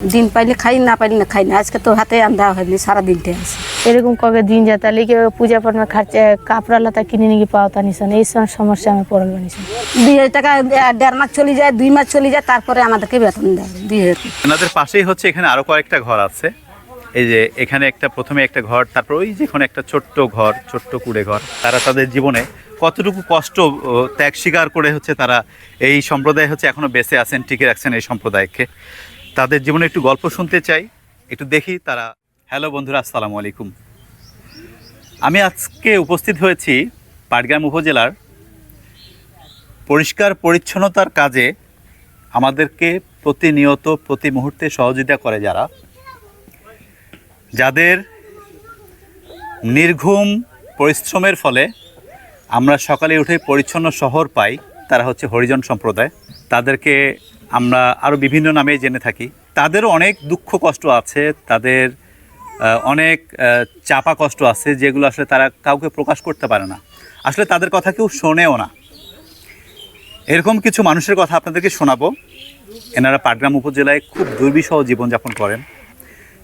দিন পাইলে খাই না পাইলে না খাই না। আজকে তো হাতে আন্ধা হয়নি সারা দিনটা আছে। এরকম কবে দিন যায়? তাহলে কি পূজা পাঠ খাচ্ছে কাপড়া লাতা কিনে নিয়ে পাওয়া তা নিছেন এই সব সমস্যা আমি পড়ল নিছেন দুই হাজার টাকা দেড় মাস চলে যায় দুই মাস চলে যায় তারপরে আমাদেরকে বেতন দেয় দুই হাজার। পাশেই হচ্ছে এখানে আরও কয়েকটা ঘর আছে। এই যে এখানে একটা প্রথমে একটা ঘর তারপর ওই যে যেখানে একটা ছোট্ট ঘর ছোট্ট কুড়ে ঘর। তারা তাদের জীবনে কতটুকু কষ্ট ও, ত্যাগ স্বীকার করে হচ্ছে তারা এই সম্প্রদায় হচ্ছে এখনও বেঁচে আছেন টিকে রাখছেন এই সম্প্রদায়কে। তাদের জীবনে একটু গল্প শুনতে চাই, একটু দেখি তারা। হ্যালো বন্ধুরা, আসসালামু আলাইকুম। আমি আজকে উপস্থিত হয়েছি পাটগ্রাম উপজেলার পরিষ্কার পরিচ্ছন্নতার কাজে আমাদেরকে প্রতিনিয়ত, প্রতি মুহূর্তে সহযোগিতা করে যারা। যাদের নির্ঘুম পরিশ্রমের ফলে আমরা সকালে উঠে পরিচ্ছন্ন শহর পাই, তারা হচ্ছে হরিজন সম্প্রদায়। তাদেরকে আমরা আরও বিভিন্ন নামে জেনে থাকি। তাদেরও অনেক দুঃখ কষ্ট আছে, তাদের অনেক চাপা কষ্ট আছে, যেগুলো আসলে তারা কাউকে প্রকাশ করতে পারে না। আসলে তাদের কথা কেউ শোনেও না। এরকম কিছু মানুষের কথা আপনাদেরকে শোনাবো। এনারা পাটগ্রাম উপজেলায় খুব দুর্বিষহ জীবনযাপন করেন।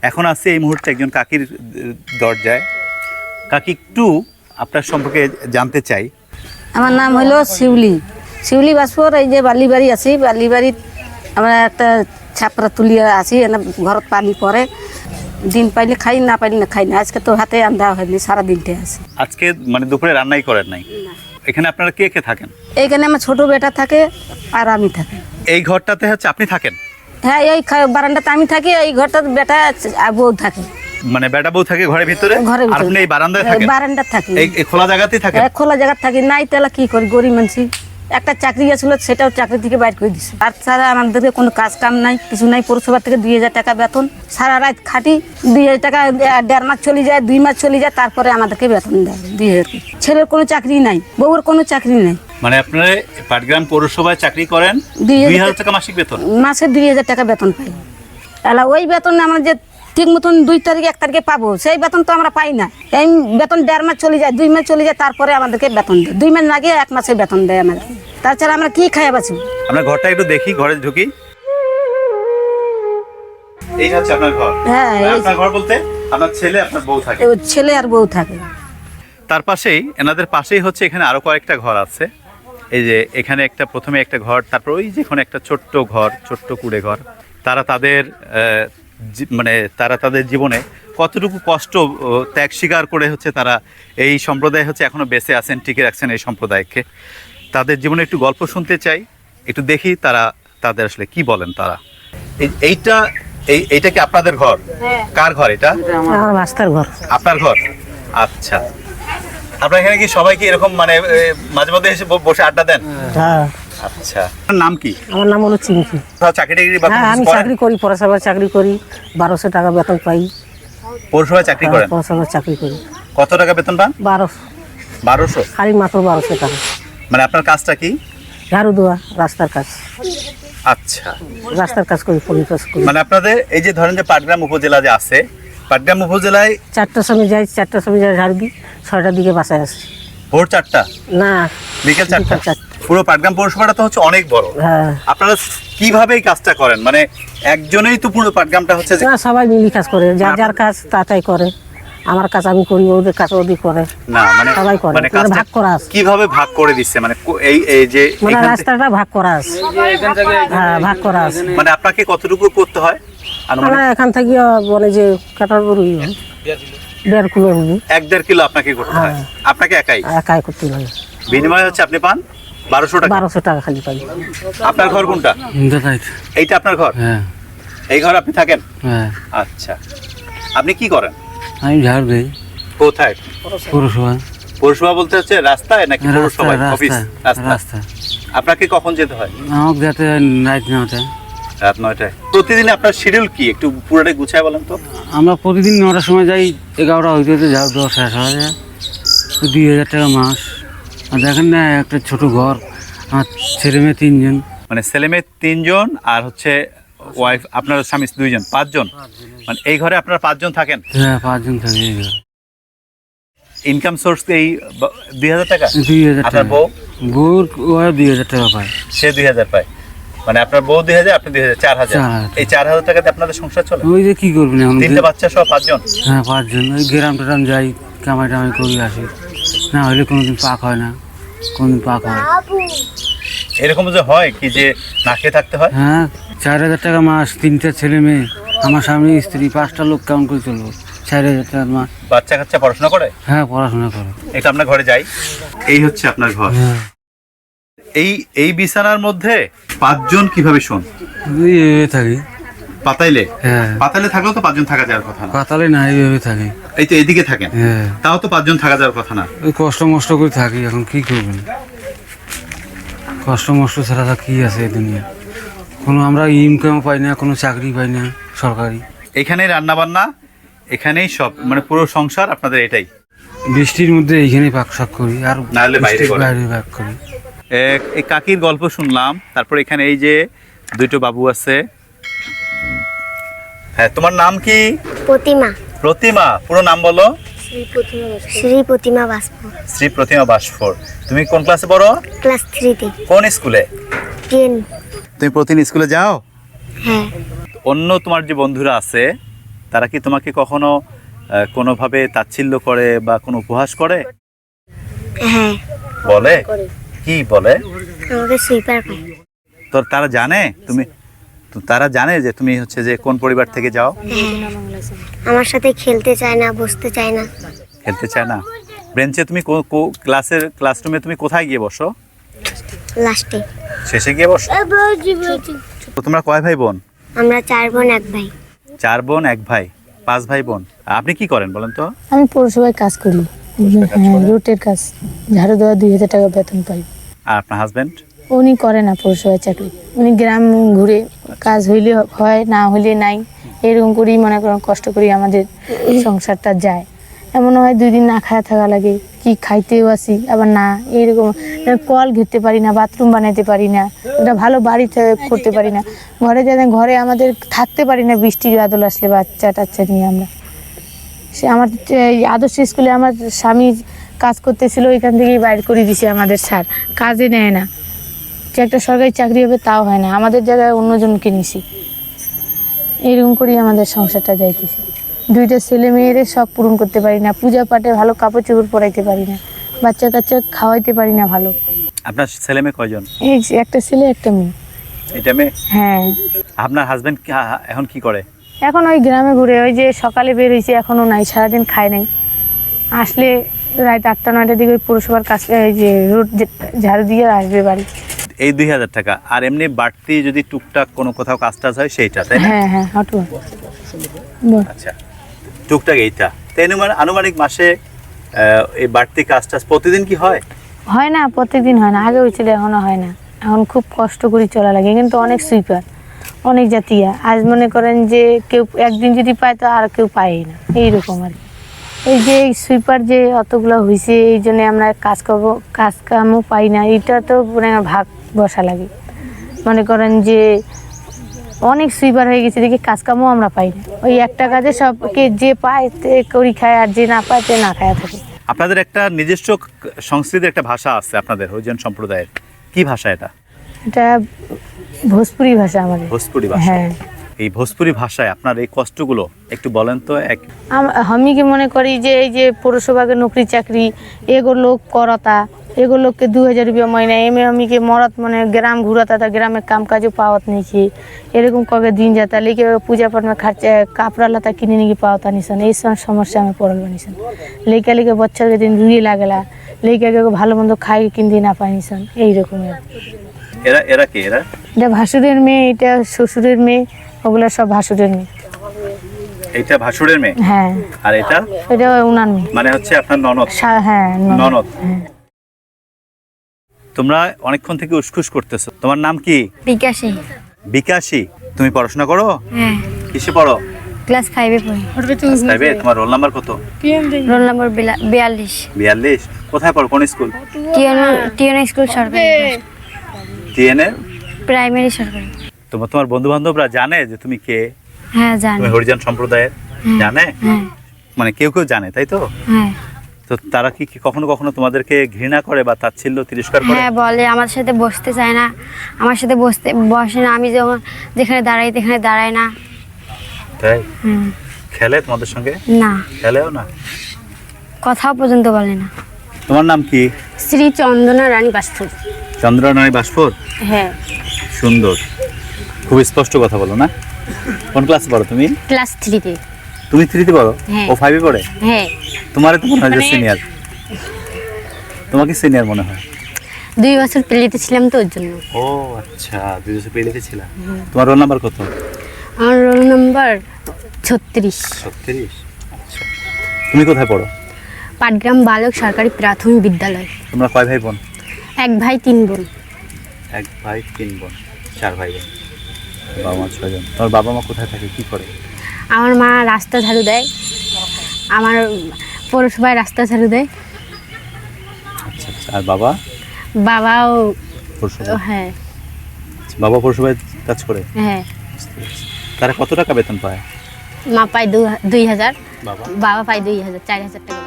এখন আছে এই মুহূর্তে একজন কাকির দরজায়। কাকি, একটু আপনার সম্পর্কে জানতে চাই। আমার নাম হলো শিউলি। শিউলি বাসপুর এই যে বালিবাড়ি আছি বালিবাড়ি আমরা একটা ছাপরা তুলিয়া আসি এনে ঘরত পানি পড়ে দিন পাইলে খাই না পাইলে না খাই না। আজকে তো হাতে আন্দা হয়নি সারা দিনটা আছে। আজকে মানে দুপুরে রান্নাই করেন নাই? এখানে আপনারা কে কে থাকেন? এইখানে আমার ছোট বেটা থাকে আর আমি থাকি। এই ঘরটাতে হচ্ছে আপনি থাকেন? হ্যাঁ এই বারান্দাতে আমি থাকি এই ঘরটাতে বেটা আর বউ থাকে। মানে বেটা বউ থাকে ঘরের ভিতরে। আপনি এই বারান্দায় থাকেন? বারান্দা থাকি। এই খোলা জায়গাতেই থাকেন? এক খোলা জায়গা থাকি। নাই তাহলে কি করি? গরিব মানুষ একটা চাকরি আছিল সেটাও চাকরি থেকে বাইর করে দিছে। আর ছাড়া আমাদেরকে কোনো কাজ কাম নাই কিছু নাই। পৌরসভা থেকে দুই হাজার টাকা বেতন। সারা রাত খাটি দুই হাজার টাকা দেড় মাস চলে যায় দুই মাস চলে যায় তারপরে আমাদেরকে বেতন দেয় দুই হাজার ছেলের কোনো চাকরি নাই বউর কোনো চাকরি নাই। মানে আপনারা পাটগ্রাম পৌরসভায় চাকরি করেন দুই হাজার টাকা মাসিক বেতন? মাসে দুই হাজার টাকা বেতন পাই। তাহলে ওই বেতন আমরা যে ঠিক মতন দুই তারিখে এক তারিখে পাবো। সেই বেতন তো আমরা পাই না। এই বেতন দেড় মাস চলে যায় দুই মাস চলে যায় তারপরে আমাদেরকে বেতন দেয়। দুই মাস লাগে এক মাসে বেতন দেয় আমাদের। তাছাড়া আমরা কি খাই বাঁচব? আমরা ঘরটা একটু দেখি ঘরে ঢুকি। এই হচ্ছে আপনার ঘর। হ্যাঁ, আপনার ঘর বলতে আপনার ছেলে আপনার বউ থাকে। ছেলে আর বউ থাকে। তার পাশেই এনাদের পাশেই হচ্ছে এখানে আরও কয়েকটা ঘর আছে। এই যে এখানে একটা প্রথমে একটা ঘর তারপর ওই যেখানে একটা ছোট্ট ঘর ছোট্ট কুড়ে ঘর তারা তাদের মানে তারা তাদের জীবনে কতটুকু কষ্ট ত্যাগ স্বীকার করে হচ্ছে তারা এই সম্প্রদায় হচ্ছে এখনও বেঁচে আছেন টিকে রাখছেন এই সম্প্রদায়কে। তাদের জীবনে একটু গল্প শুনতে চাই একটু দেখি তারা তাদের আসলে কি বলেন তারা। এই- এইটা এই এইটা কি আপনাদের ঘর? কার ঘর এটা? আমার মাস্টার ঘর। আপনার ঘর? আচ্ছা। আপনার এখানে কি সবাই কি এরকম মানে মাঝে মধ্যে এসে বসে আড্ডা দেন? হ্যাঁ। আচ্ছা। আপনার নাম কি? আমার নাম হলো চাকরি টাকরি হ্যাঁ আমি চাকরি করি চাকরি করি বারোশো টাকা বেতন পাই। পৌরসভায় চাকরি করেন? পৌরসভার চাকরি করি। কত টাকা বেতন পান? বারোশো বারোশো? খালি মাত্র বারোশো টাকা। মানে আপনার কাজটা কি? ঝাড়ু দেওয়া রাস্তার কাজ। আচ্ছা। রাস্তার কাজ করি করি। মানে আপনাদের এই যে ধরেন যে পাটগ্রাম উপজেলা যে আছে পাটগ্রাম উপজেলায় চারটার সময় যাই চারটার সময় যাই ঝাড়ু দিই ছয়টার দিকে বাসায় আসি। ভোর চারটা? না বিকেল চারটা? চারটা। পুরো পাটগ্রাম পৌরসভাটা তো হচ্ছে অনেক বড়। হ্যাঁ। আপনারা কীভাবে এই কাজটা করেন? মানে একজনেই তো পুরো পাটগ্রামটা হচ্ছে না সবাই মিলি কাজ করে। যার যার কাজ তাতাই করে। আমার কাজ আমি করি ওদের কাজ ওদের করে। না মানে সবাই করে। মানে কাজটা ভাগ করা আছে। কীভাবে ভাগ করে দিচ্ছে? মানে এই এই যে মানে রাস্তাটা ভাগ করা আছে। হ্যাঁ ভাগ করা আছে। মানে আপনাকে কতটুকু করতে হয়? আমরা এখান থেকে বলে যে কাটার গরু দেড় কিলো এক দেড় কিলো আপনাকে করতে হয়। হ্যাঁ। আপনাকে একাই? একাই করতে লাগে বিনিময় হচ্ছে আপনি পান? বারোশো টাকা? বারোশো টাকা খালি পাই আপনার ঘর কোনটা? এইটা আপনার ঘর? হ্যাঁ। এই ঘর আপনি থাকেন? হ্যাঁ। আচ্ছা। আপনি কি করেন? আমি ঝাড় দিই। কোথায়? পৌরসভা। পৌরসভা বলতে হচ্ছে রাস্তায় নাকি রাস্তা পৌরসভায়? অফিস রাস্তা আপনাকে কখন যেতে হয়? আমাকে যাতে রাইট নটায় রাত নয়টায়। প্রতিদিন আপনার শিডিউল কি? একটু পুরোটাই গুছায় বলেন তো। আমরা প্রতিদিন নটার সময় যাই এগারোটা হইতে হইতে ঝাড় দেওয়া শেষ হয়ে যায়। দুই হাজার টাকা মাস। আর দেখেন না একটা ছোট ঘর আমার ছেলে মেয়ে তিনজন। মানে ছেলে মেয়ে তিনজন আর হচ্ছে ওয়াইফ আপনার স্বামী দুইজন পাঁচজন। মানে এই ঘরে আপনারা পাঁচজন থাকেন? হ্যাঁ পাঁচজন থাকে এই ঘর। ইনকাম সোর্স এই দুই হাজার টাকা? দুই হাজার টাকা। বউ? বউর ওরা দুই হাজার টাকা পায়। সে দুই হাজার পায়। মানে আপনার বউ দুই হাজার আপনি দুই হাজার চার হাজার। এই চার হাজার টাকাতে আপনাদের সংসার চলে? ওই যে কি করবেন তিনটে বাচ্চা সহ পাঁচজন? হ্যাঁ পাঁচজন। ওই গ্রাম টেরাম যাই কামাই টামাই করি আসি। না হলে কোনোদিন পাক হয় না। কোনোদিন পাক হয়। এরকম যে হয় কি যে না খেয়ে থাকতে হয়? হ্যাঁ চার হাজার টাকা মাস তিনটা ছেলে মেয়ে আমার স্বামী স্ত্রী পাঁচটা লোক কেমন করে চলবো? চার হাজার টাকা মাস। বাচ্চা কাচ্চা পড়াশোনা করে? হ্যাঁ পড়াশোনা করে। এটা আপনার ঘরে যাই। এই হচ্ছে আপনার ঘর। হ্যাঁ। এই এই বিছানার মধ্যে পাঁচজন কীভাবে শোন? থাকি। পাতাইলে? হ্যাঁ। থাকলেও তো পাঁচজন থাকা যাওয়ার কথা না। পাতালে না এইভাবে থাকি। এই তো এইদিকে থাকেন। হ্যাঁ। তাও তো পাঁচজন থাকা যাওয়ার কথা না। ওই কষ্ট মষ্ট করে থাকি এখন কি করবেন? কষ্ট মষ্ট ছাড়া কি আছে এই দুনিয়া? কোনো আমরা ইনকামও পাই না কোনো চাকরি পাই না সরকারি। এখানেই রান্না বান্না এখানেই সব মানে পুরো সংসার আপনাদের এটাই। বৃষ্টির মধ্যে এইখানে পাক শাক করি আর না হলে বাইরে বাইরে পাক করি। এক- এই কাকির গল্প শুনলাম তারপর এখানে এই যে দুটো বাবু আছে হ্যাঁ তোমার নাম কি? প্রতিমা। প্রতিমা পুরো নাম বলো। শ্রী প্রতিমা বাসপ। শ্রী প্রতিমা বাসফোর তুমি কোন ক্লাসে পড়ো? ক্লাস থ্রিতে। কোন স্কুলে? টেন। তুমি প্রতিদিন স্কুলে যাও? হ্যাঁ। অন্য তোমার যে বন্ধুরা আছে তারা কি তোমাকে কখনো কোনোভাবে তাচ্ছিল্য করে বা কোনো উপহাস করে? হ্যাঁ। বলে? কি বলে? আমাকে সুইপার পাই তো তারা জানে? তুমি তো তারা জানে যে তুমি হচ্ছে যে কোন পরিবার থেকে যাও? হ্যাঁ আমার সাথে খেলতে চায় না বসতে চায় না। খেলতে চায় না। বেঞ্চে তুমি কো- কো- ক্লাসের ক্লাসরুমে তুমি কোথায় গিয়ে বসো? লাস্টে শেষে গিয়ে বসো। তো তোমরা কয় ভাই বোন? আমরা চার বোন এক ভাই। চার বোন এক ভাই পাঁচ ভাই বোন। আপনি কি করেন বলেন তো? আমি পৌরসভায় কাজ করি। হ্যাঁ রুটের কাজ। ঝাড়ু দেওয়া দুই হাজার টাকা বেতন পাই। আর আপনার হাজবেন্ড উনি করে না পৌরসভায় চাকরি। উনি গ্রাম ঘুরে কাজ হইলে হয়, না হইলে নাই। এরকম করেই মনে করেন কষ্ট করি আমাদের সংসারটা যায়। এমন হয় দুই দিন না খাওয়া থাকা লাগে, কি খাইতেও আসি, আবার না, এরকম কল ঘিরতে পারি না, বাথরুম বানাইতে পারি না, একটা ভালো বাড়িতে করতে পারি না। ঘরে যাদের ঘরে আমাদের থাকতে পারি না, বৃষ্টির আদল আসলে বাচ্চা টাচ্চা নিয়ে আমরা। সে আমার আদর্শ স্কুলে আমার স্বামী কাজ করতেছিল, ওইখান থেকেই বাইর করে দিছে আমাদের স্যার। কাজে নেয় না। যে একটা সরকারি চাকরি হবে তাও হয় না। আমাদের জায়গায় অন্যজনকে নিছি। এরকম করেই আমাদের সংসারটা যাইতেছে। দুইটা ছেলে মেয়েরে সব পূরণ করতে পারি না। পূজা পাঠে ভালো কাপড় চোপড় পরাইতে পারি না। বাচ্চা কাচ্চা খাওয়াইতে পারি না ভালো। আপনার ছেলে মেয়ে কয়জন? এই একটা ছেলে একটা মেয়ে। এটা মেয়ে? হ্যাঁ। আপনার হাজবেন্ড এখন কি করে? এখন ওই গ্রামে ঘুরে ওই যে সকালে বের হয়েছে এখনও নাই সারাদিন খায় নাই। আসলে রাত আটটা নয়টার দিকে ওই পৌরসভার কাছে যে রোড ঝাড়ু দিয়ে আসবে বাড়ি। এই দুই হাজার টাকা। আর এমনি বাড়তি যদি টুকটাক কোনো কোথাও কাজ টাজ হয় সেইটা তাই না? হ্যাঁ হ্যাঁ আচ্ছা। টুকটাক এইটা। তাই আনুমানিক মাসে এই বাড়তি কাজ টাজ প্রতিদিন কি হয়? হয় না প্রত্যেকদিন হয় না। আগে হয়েছিল এখনও হয় না। এখন খুব কষ্ট করে চলা লাগে কিন্তু অনেক সুইপার অনেক জাতীয়। আজ মনে করেন যে কেউ একদিন যদি পায় তো আর কেউ পায় না। এইরকম আর কি। এই যে সুইপার যে অতগুলো হয়েছে এই জন্য আমরা কাজ করব কাজ কামও পাই না। এটা তো মানে ভাগ বসা লাগে। মনে করেন যে অনেক সুইপার হয়ে গেছে দেখি কাজ কামও আমরা পাই না। ওই একটা কাজে সবকে যে পায় করি খায় আর যে না পায় তে না খায় থাকে। আপনাদের একটা নিজস্ব সংস্কৃতির একটা ভাষা আছে আপনাদের হরিজন সম্প্রদায়ের। কি ভাষা এটা? এটা ভোজপুরি ভাষা আমাদের। ভোজপুরি ভাষা। হ্যাঁ। এই ভোজপুরি ভাষায় আপনার এই কষ্টগুলো একটু বলেন তো এক আমি কি মনে করি যে এই যে পৌরসভাকে নকরি চাকরি এগুলো করতা এগুলোকে লোককে দু হাজার রুপিয়া মহিনা এমে আমি কি মরত মানে গ্রাম ঘুরাতা তা গ্রামে কাম কাজও পাওয়াত নিছি এরকম কবে দিন যাতা লেগে পূজা পাঠমে খরচা কাপড়া লাতা কিনে নিয়ে পাওয়াতা নিছেন এই সব সমস্যা আমি পড়ল বানিছেন লেখা লেগে বাচ্চাকে দিন রুড়ি লাগলা লেখা কে ভালো মন্দ খাই কিনতে না পাইছেন এইরকম এরা এরা কি এরা? এটা ভাসুদের মেয়ে এটা শ্বশুরের মেয়ে। ওগুলো সব ভাসুরের মেয়ে। এটা ভাসুরের মেয়ে? হ্যাঁ। আর এটা? এটা উনার মেয়ে। মানে হচ্ছে আপনার ননদ? হ্যাঁ ননদ। হ্যাঁ। তোমরা অনেকক্ষণ থেকে উসখুস করতেছো। তোমার নাম কি? বিকাশে। বিকাশী। তুমি পড়াশোনা করো? হ্যাঁ। কিসে পড়ো? ক্লাস ফাইভে পড়ি। ফাইভে? তোমার রোল নাম্বার কত? রোল নম্বর বিয়াল্লিশ। বিয়াল্লিশ? কোথায় পড়ো? কোন স্কুল? টিএন টিএন স্কুল সরকারি। টিএনএ? প্রাইমারি সরকারি। তোমার তোমার বন্ধু বান্ধবরা জানে যে তুমি কে? হ্যাঁ জানি। তুমি হরিজন সম্প্রদায়ের? জানে? হ্যাঁ। মানে কেউ কেউ জানে তাই তো? হ্যাঁ। তো তারা কি কি কখনো কখনো তোমাদেরকে ঘৃণা করে বা তাচ্ছিল্য তিরস্কার করে? হ্যাঁ বলে আমার সাথে বসতে চায় না। আমার সাথে বসতে বসে না। আমি যখন যেখানে দাঁড়াই সেখানে দাঁড়ায় না। তাই? হুম, খেলে তোমাদের সঙ্গে? না। খেলেও না? কথাও পর্যন্ত বলে না। তোমার নাম কি? শ্রী চন্দনা রানী বাসপুর। চন্দ্রনারী বাসপুর? হ্যাঁ। সুন্দর। খুব স্পষ্ট কথা বলো না? কোন ক্লাসে পড়ো তুমি? ক্লাস থ্রিতে তুমি থ্রিতে পড়ো? হ্যাঁ। ও ফাইভে পড়ে? হ্যাঁ। তোমারই তো মনে হয় যে মানে- সিনিয়র তোমাকে সিনিয়র মনে হয়? দুই বছর প্লেতে ছিলাম তো ওর জন্য। ও আচ্ছা দুই বছর পেলেতে ছিলাম তোমার রোল নাম্বার কত? আমার রোল নাম্বার ছত্রিশ। ছত্রিশ? আচ্ছা। তুমি কোথায় পড়ো? পাটগ্রাম বালক সরকারি প্রাথমিক বিদ্যালয়। তোমরা কয় ভাই বোন? এক ভাই তিন বোন। এক ভাই তিন বোন চার ভাই বোন। বাবা মা ছয়জন। তোমার বাবা মা কোথায় থাকে? কি করে? আমার মা রাস্তা ঝাড়ু দেয়। আমার পৌরসভায় রাস্তা ঝাড়ু দেয়। আচ্ছা আচ্ছা। আর বাবা? বাবাও পৌরসভা হ্যাঁ। বাবা পৌরসভায় কাজ করে? হ্যাঁ। তারা কত টাকা বেতন পায়? মা পায় দুই হাজার। বাবা? বাবা পায় দুই হাজার চার হাজার টাকা।